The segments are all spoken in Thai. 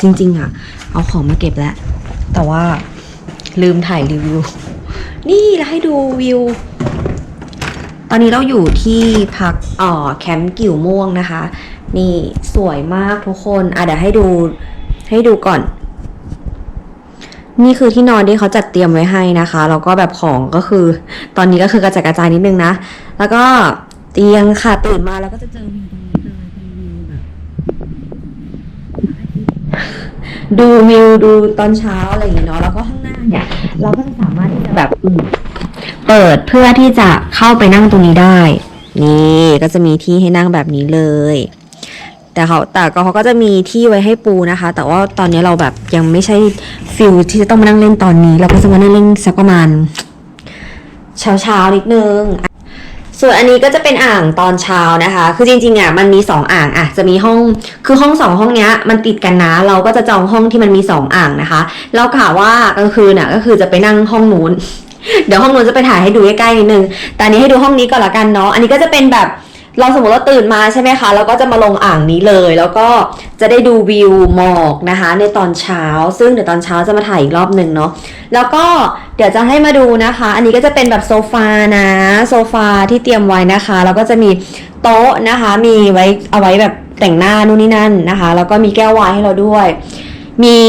จริง ๆ อะ เอาของมาเก็บแล้ว แต่ว่าลืมถ่ายรีวิว นี่แล้วให้ดูวิว ตอนนี้เราอยู่ที่พักอ่อแคมป์กิ่วม่วงนะคะ นี่สวยมากทุกคนอะเดี๋ยวให้ดูให้ดูก่อน นี่คือที่นอนที่เขาจัดเตรียมไว้ให้นะคะแล้วก็แบบของก็คือ ตอนนี้ก็คือกระจัดกระจายนิดนึงนะ แล้วก็เตียงค่ะตื่นมาแล้วก็จะเจอวิวตรงนี้เลยเป็นวิวแบบ ดูวิวดูตอนเช้าอะไรอย่างเงี้ยเนาะแล้วก็ข้างหน้าเนี่ย เราก็จะสามารถที่จะแบบเปิดเพื่อที่จะเข้าไปนั่งตรงนี้ได้ นี่ก็จะมีที่ให้นั่งแบบนี้เลย แต่เขาแต่ก็เขาก็จะมีที่ไว้ให้ปูนะคะ แต่ว่าตอนนี้เราแบบยังไม่ใช่ฟิลที่จะต้องมานั่งเล่นตอนนี้ เราก็จะมานั่งเล่นสักประมาณเช้าเช้าๆนิดนึง ส่วนอันนี้ก็จะเป็นอ่างตอนเช้านะคะ คือจริงๆอะมันมีสองอ่างอะจะมีห้องคือห้องสองห้องเนี้ยมันติดกันนะ เราก็จะจองห้องที่มันมีสองอ่างนะคะเรากะว่ากลางคืนอะก็คือจะไปนั่งห้องนู้น เดี๋ยวห้องนู้นจะไปถ่ายให้ดูใกล้ๆนิดนึงแต่อันนี้ให้ดูห้องนี้ก่อนละกันเนาะอันนี้ก็จะเป็นแบบ เราสมมติว่าตื่นมาใช่ไหมคะแล้วก็จะมาลงอ่างนี้เลย แล้วก็จะได้ดูวิวหมอกนะคะ ในตอนเช้า ซึ่งเดี๋ยวตอนเช้าจะมาถ่ายอีกรอบหนึ่งเนาะ แล้วก็เดี๋ยวจะให้มาดูนะคะ อันนี้ก็จะเป็นแบบโซฟานะ โซฟาที่เตรียมไว้นะคะ แล้วก็จะมีโต๊ะนะคะ มีไว้เอาไว้แบบแต่งหน้านู่นนี่นั่นนะคะ แล้วก็มีแก้ววน์ให้เราด้วย มี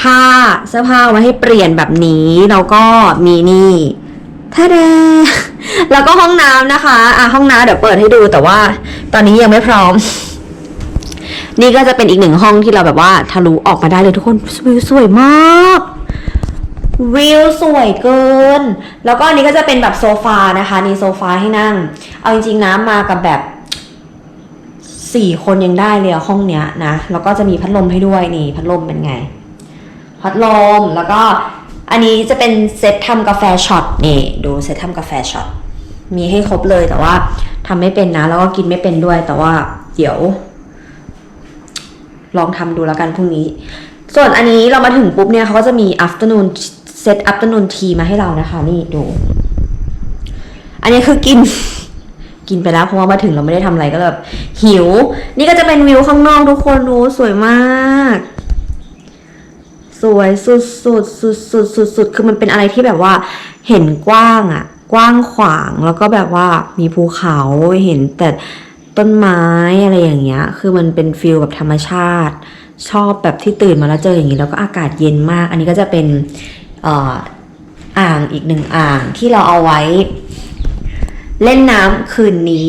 ผ้าเสื้อผ้าไว้ให้เปลี่ยนแบบนี้ แล้วก็มีนี่ท่าแด แล้วก็ห้องน้ำนะคะอะห้องน้ำเดี๋ยวเปิดให้ดูแต่ว่า ตอนนี้ยังไม่พร้อม นี่ก็จะเป็นอีกหนึ่งห้องที่เราแบบว่าทะลุออกมาได้เลยทุกคนวิวสวยมากวิวสวยเกิน แล้วก็อันนี้ก็จะเป็นแบบโซฟานะคะนี่โซฟาให้นั่ง เอาจริงๆนะมากับแบบสี่คนยังได้เลยห้องเนี้ยนะ แล้วก็จะมีพัดลมให้ด้วยนี่พัดลมเป็นไง พัดลมแล้วก็อันนี้จะเป็นเซตทำกาแฟช็อตนี่ดูเซตทำกาแฟช็อต มีให้ครบเลยแต่ว่าทำไม่เป็นนะ แล้วก็กินไม่เป็นด้วย แต่ว่าเดี๋ยว ลองทำดูแล้วกันพรุ่งนี้ ส่วนอันนี้เรามาถึงปุ๊บเนี่ยเขาก็จะมี afternoon set afternoon tea มาให้เรานะคะ นี่ดู อันนี้คือกิน กินไปแล้วเพราะว่ามาถึงเราไม่ได้ทำอะไรก็แบบหิว นี่ก็จะเป็นวิวข้างนอกทุกคนดูสวยมาก สวยสุดสุดสุดสุดสุดสุดคือมันเป็นอะไรที่แบบว่า เห็นกว้างอะ กว้างขวางแล้วก็แบบว่ามีภูเขาเห็นแต่ต้นไม้อะไรอย่างเงี้ย คือมันเป็นฟิลแบบธรรมชาติ ชอบแบบที่ตื่นมาแล้วเจออย่างนี้แล้วก็อากาศเย็นมาก อันนี้ก็จะเป็นเอ่ออ่างอีกหนึ่งอ่างที่เราเอาไว้ เล่นน้ำคืนนี้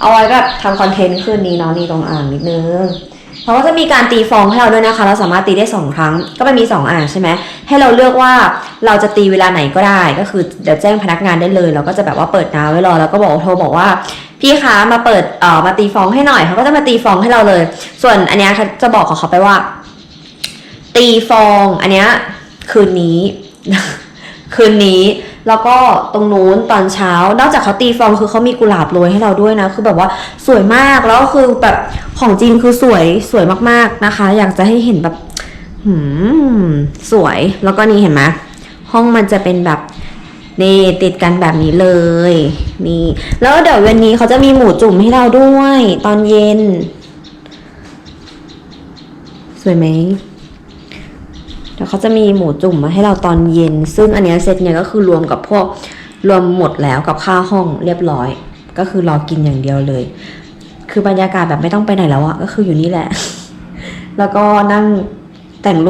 เอาไว้แบบทำคอนเทนต์คืนนี้เนาะนี่ตรงอ่างนิดนึง เขาก็จะมีการตีฟองให้เราด้วยนะคะ เราสามารถตีได้สองครั้ง ก็ไม่มีสองอ่างใช่ไหม ให้เราเลือกว่าเราจะตีเวลาไหนก็ได้ ก็คือเดี๋ยวแจ้งพนักงานได้เลย เราก็จะแบบว่าเปิดน้ำไว้รอ แล้วก็บอกโทรบอกว่าพี่คะมาเปิดเอ่อมาตีฟองให้หน่อย เขาก็จะมาตีฟองให้เราเลย ส่วนอันเนี้ยจะบอกกับเขาไปว่า ตีฟอง อันเนี้ยคืนนี้ คืนนี้ แล้วก็ตรงนู้นตอนเช้า นอกจากเขาตีฟองคือเขามีกุหลาบโรยให้เราด้วยนะ คือแบบว่าสวยมาก แล้วคือแบบของจริงคือสวยสวยมากๆนะคะ อยากจะให้เห็นแบบหืมสวย แล้วก็นี่เห็นไหมห้องมันจะเป็นแบบนี่ติดกันแบบนี้เลย นี่ แล้วเดี๋ยววันนี้เขาจะมีหมูจุ่มให้เราด้วย ตอนเย็น สวยไหม ดี๋ยวเขาจะมีหมูจุ่มมาให้เราตอนเย็น ซึ่งอันนี้เซตเนี่ยก็คือรวมกับพวกรวมหมดแล้วกับค่าห้องเรียบร้อย ก็คือรอกินอย่างเดียวเลย คือบรรยากาศแบบไม่ต้องไปไหนแล้วอะก็คืออยู่นี่แหละ แล้วก็นั่งแต่งรูป